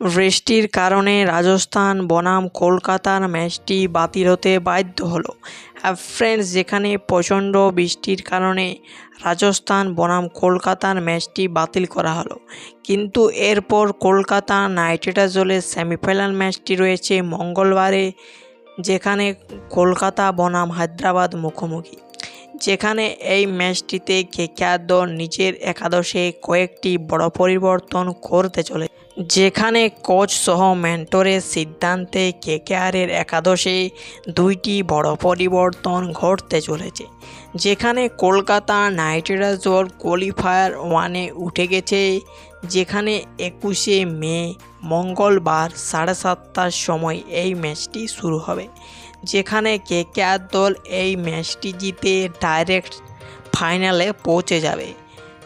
বৃষ্টির কারণে রাজস্থান, বনাম, কলকাতার ম্যাচটি বাতিল হতে বাধ্য হলো। ফ্রেন্ডস যেখানে প্রচণ্ড বৃষ্টির কারণে রাজস্থান, বনাম, কলকাতার ম্যাচটি বাতিল করা হলো। কিন্তু এরপর কলকাতা নাইট রাইডার্স দলের সেমিফাইনাল ম্যাচটি রয়েছে মঙ্গলবারে, যেখানে কলকাতা, বনাম, হায়দ্রাবাদ মুখোমুখি। যেখানে এই ম্যাচটিতে কেকেআর দল নিজের একাদশে কয়েকটি বড় পরিবর্তন করতে চলে। যেখানে কোচ সহ মেন্টরের সিদ্ধান্তে কেকেআরের একাদশে দুইটি বড় পরিবর্তন ঘটতে চলেছে। যেখানে কলকাতা নাইট রাইডার্স দল কোয়ালিফায়ার ওয়ানে উঠে গেছে। যেখানে একুশে মে মঙ্গলবার সাড়ে সাতটার সময় এই ম্যাচটি শুরু হবে। যেখানে কেকেআর দল এই ম্যাচটি জিতে ডাইরেক্ট ফাইনালে পৌঁছে যাবে।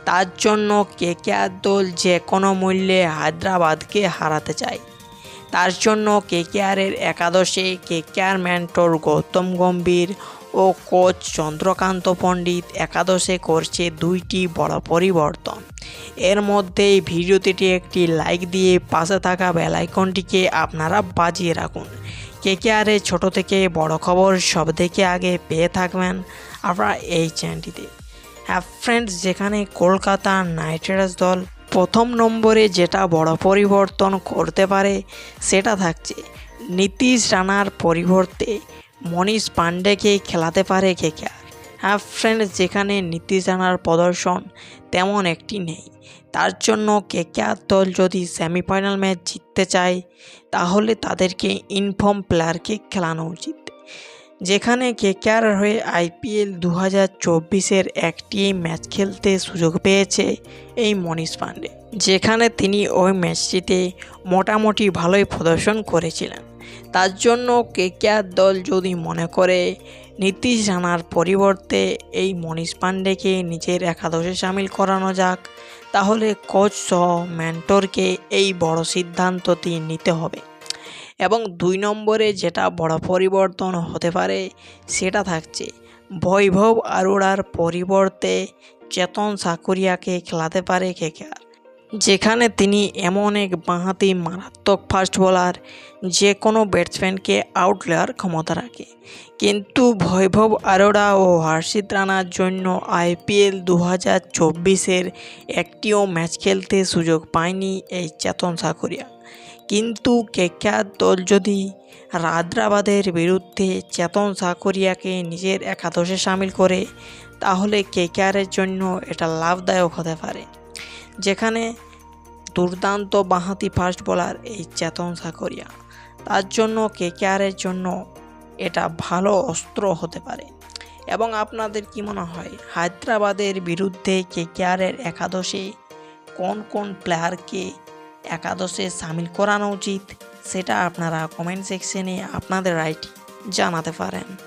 তার জন্য কেকেআর দল যে কোনো মূল্যে হায়দ্রাবাদকে হারাতে চায়। তার জন্য কেকেআরের একাদশে কেকেআর মেন্টর গৌতম গম্ভীর ও কোচ চন্দ্রকান্ত পণ্ডিত একাদশে করছে দুইটি বড় পরিবর্তন। এর মধ্যেই ভিডিওটিতে একটি লাইক দিয়ে পাশে থাকা বেলাইকনটিকে আপনারা বাজিয়ে রাখুন। কেকেআরের ছোট থেকে বড় খবর সব থেকে আগে পেয়ে থাকবেন আপনারা এই চ্যানেলটিতে। হ্যাঁ ফ্রেন্ডস যেখানে কলকাতা নাইট রাইডার্স দল প্রথম নম্বরে যেটা বড় পরিবর্তন করতে পারে, সেটা থাকছে নীতিশ রানার পরিবর্তে মনীষ পাণ্ডেকে খেলাতে পারে কেকেআর হ্যাঁ ফ্রেন্ডস যেখানে নীতিশ রানার প্রদর্শন তেমন একটি নেই। তার জন্য কেকেআর দল যদি সেমিফাইনাল ম্যাচ জিততে চায়, তাহলে তাদেরকে ইনফর্ম প্লেয়ারকে খেলানো উচিত। যেখানে কেকেআর হয়ে আইপিএল দু হাজার চব্বিশের একটি ম্যাচ খেলতে সুযোগ পেয়েছে এই মনীষ পাণ্ডে যেখানে তিনি ওই ম্যাচটিতে মোটামুটি ভালোই প্রদর্শন করেছিলেন। তার জন্য কেকেআর দল যদি মনে করে, নীতিশ রানার পরিবর্তে এই মনীষ পাণ্ডেকে নিজের একাদশে সামিল করানো যাক। তাহলে কোচ সহ মেন্টরকে এই বড় সিদ্ধান্তটি নিতে হবে। এবং দুই নম্বরে যেটা বড় পরিবর্তন হতে পারে, সেটা থাকছে বৈভব আরোড়ার পরিবর্তে চেতন সাকুরিয়াকে খেলাতে পারে কেকেআর যেখানে তিনি এমন এক বাঁহাতি মারাত্মক ফাস্ট বোলার যে কোনো ব্যাটসম্যানকে আউট নেওয়ার ক্ষমতা রাখে। কিন্তু বৈভব আরোড়া ও হর্ষিত রানার জন্য আইপিএল দু হাজার চব্বিশের একটিও ম্যাচ খেলতে সুযোগ পায়নি এই চেতন সাকুরিয়া কিন্তু কেকেআর দল যদি রাদ্রাবাদের বিরুদ্ধে চেতন সাকুরিয়াকে নিজের একাদশে সামিল করে, তাহলে কেকেআরের জন্য এটা লাভদায়ক হতে পারে। দুর্দান্ত বাঁহাতি ফাস্ট বোলার এই চেতন সাকরিয়া তার জন্য কেকেআরের জন্য এটা ভালো অস্ত্র হতে পারে। এবং আপনাদের কি মনে হয়, হায়দ্রাবাদের বিরুদ্ধে কেকেআরের একাদশে কোন কোন প্লেয়ারকে একাদশে সামিল করানো উচিত, সেটা আপনারা কমেন্ট সেকশনে আপনাদের রাইট জানাতে পারেন।